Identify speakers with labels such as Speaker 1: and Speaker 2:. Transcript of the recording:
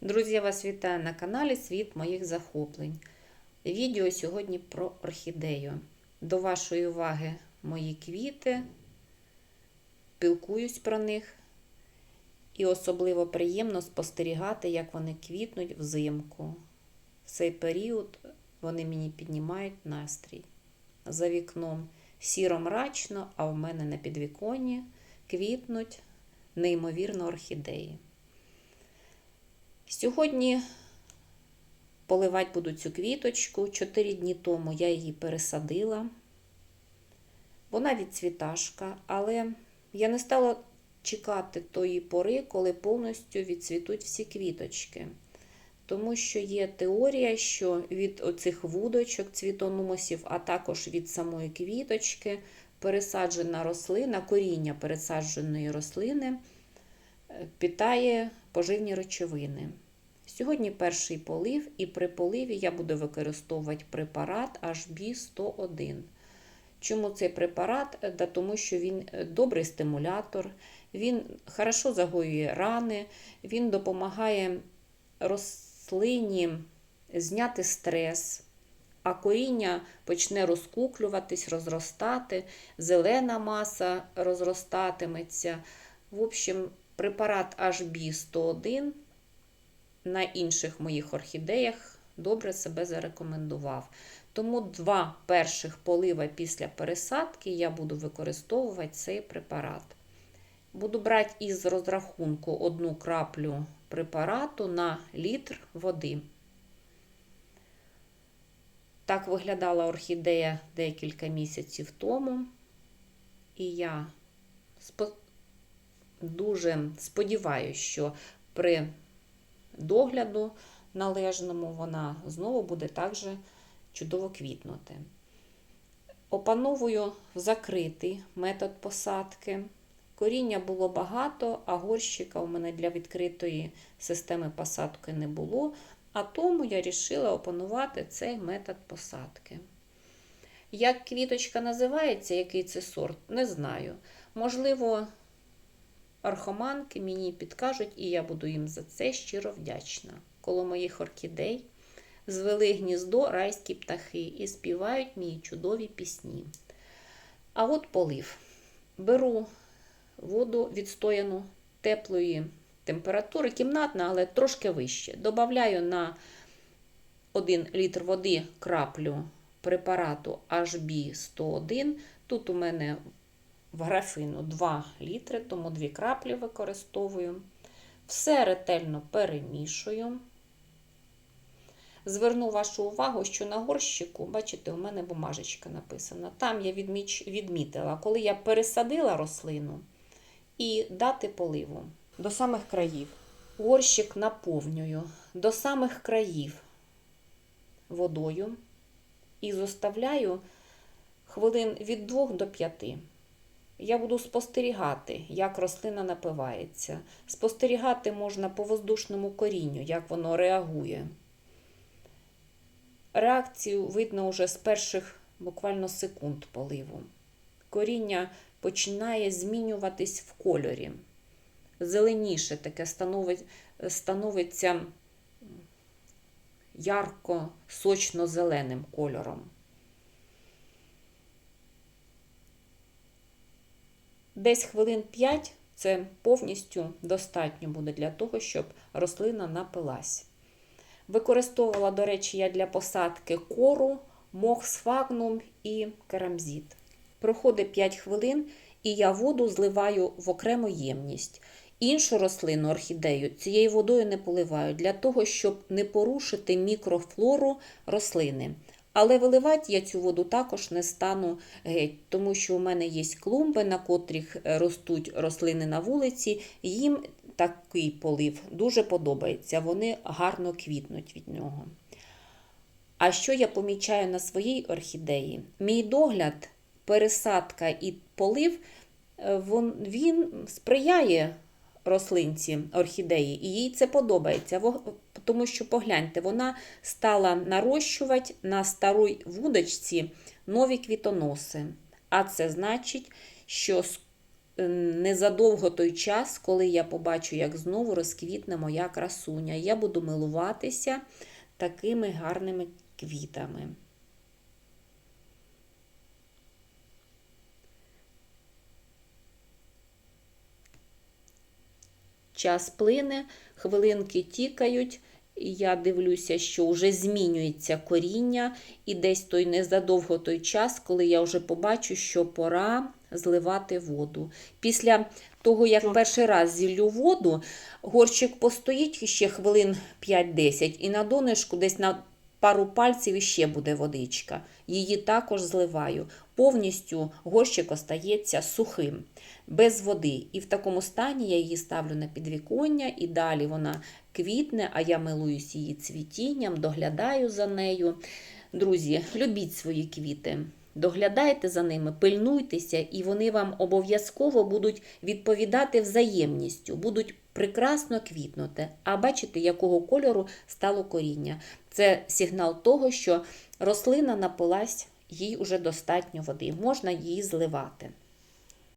Speaker 1: Друзі, я вас вітаю на каналі Світ моїх захоплень. Відео сьогодні про орхідею. До вашої уваги мої квіти, пілкуюсь про них. І особливо приємно спостерігати, як вони квітнуть взимку. В цей період вони мені піднімають настрій. За вікном сіро мрачно, а в мене на підвіконні квітнуть неймовірно орхідеї. Сьогодні поливати буду цю квіточку. Чотири дні тому я її пересадила. Вона відцвіташка, але я не стала чекати тої пори, коли повністю відцвітуть всі квіточки. Тому що є теорія, що від оцих вудочок, цвітоносів, а також від самої квіточки, пересаджена рослина, коріння пересадженої рослини питає поживні речовини. Сьогодні перший полив, і при поливі я буду використовувати препарат HB101. Чому цей препарат? Да тому що він добрий стимулятор, він хорошо загоює рани, він допомагає рослині зняти стрес, а коріння почне розкуклюватись, розростати, зелена маса розростатиметься. В общем, препарат HB101 на інших моїх орхідеях добре себе зарекомендував. Тому два перших полива після пересадки я буду використовувати цей препарат. Буду брати із розрахунку одну краплю препарату на літр води. Так виглядала орхідея декілька місяців тому. І я дуже сподіваюся, що при догляду належному вона знову буде також чудово квітнути. Опановую закритий метод посадки. Коріння було багато, а горщика у мене для відкритої системи посадки не було, а тому я вирішила опанувати цей метод посадки. Як квіточка називається, який це сорт, не знаю. Можливо, архоманки мені підкажуть, і я буду їм за це щиро вдячна. Коло моїх орхідей звели гніздо райські птахи і співають мої чудові пісні. А от полив. Беру воду відстояну теплої температури, кімнатна, але трошки вище. Добавляю на 1 літр води краплю препарату HB101. Тут у мене в графину 2 літри, тому 2 краплі використовую. Все ретельно перемішую. Зверну вашу увагу, що на горщику, бачите, у мене бумажечка написана. Там я відмітила, коли я пересадила рослину і дати поливу до самих країв. Горщик наповнюю до самих країв водою і зоставляю хвилин від 2 до 5. Я буду спостерігати, як рослина напивається. Спостерігати можна по воздушному корінню, як воно реагує. Реакцію видно вже з перших буквально секунд поливу. Коріння починає змінюватись в кольорі. Зеленіше таке становиться ярко сочно-зеленим кольором. Десь хвилин 5 це повністю достатньо буде для того, щоб рослина напилась. Використовувала, до речі, я для посадки кору, мох сфагнум і керамзит. Проходить 5 хвилин, і я воду зливаю в окрему ємність. Іншу рослину орхідею цією водою не поливаю для того, щоб не порушити мікрофлору рослини. Але виливати я цю воду також не стану геть, тому що у мене є клумби, на котрих ростуть рослини на вулиці. Їм такий полив дуже подобається, вони гарно квітнуть від нього. А що я помічаю на своїй орхідеї? Мій догляд, пересадка і полив, він сприяє рослинці орхідеї, і їй це подобається. Тому що, погляньте, вона стала нарощувати на старій вудочці нові квітоноси. А це значить, що е, незадовго той час, коли я побачу, як знову розквітне моя красуня. Я буду милуватися такими гарними квітами. Час плине, хвилинки тікають, я дивлюся, що вже змінюється коріння, і десь той незадовго той час, коли я вже побачу, що пора зливати воду. Після того, як перший раз зіллю воду, горщик постоїть ще хвилин 5-10, і на донечку десь на пару пальців іще буде водичка. Її також зливаю. Повністю горщик остається сухим, без води. І в такому стані я її ставлю на підвіконня, і далі вона квітне, а я милуюсь її цвітінням, доглядаю за нею. Друзі, любіть свої квіти. Доглядайте за ними, пильнуйтеся, і вони вам обов'язково будуть відповідати взаємністю, будуть прекрасно квітнути. А бачите, якого кольору стало коріння. Це сигнал того, що рослина напилась, їй уже достатньо води, можна її зливати.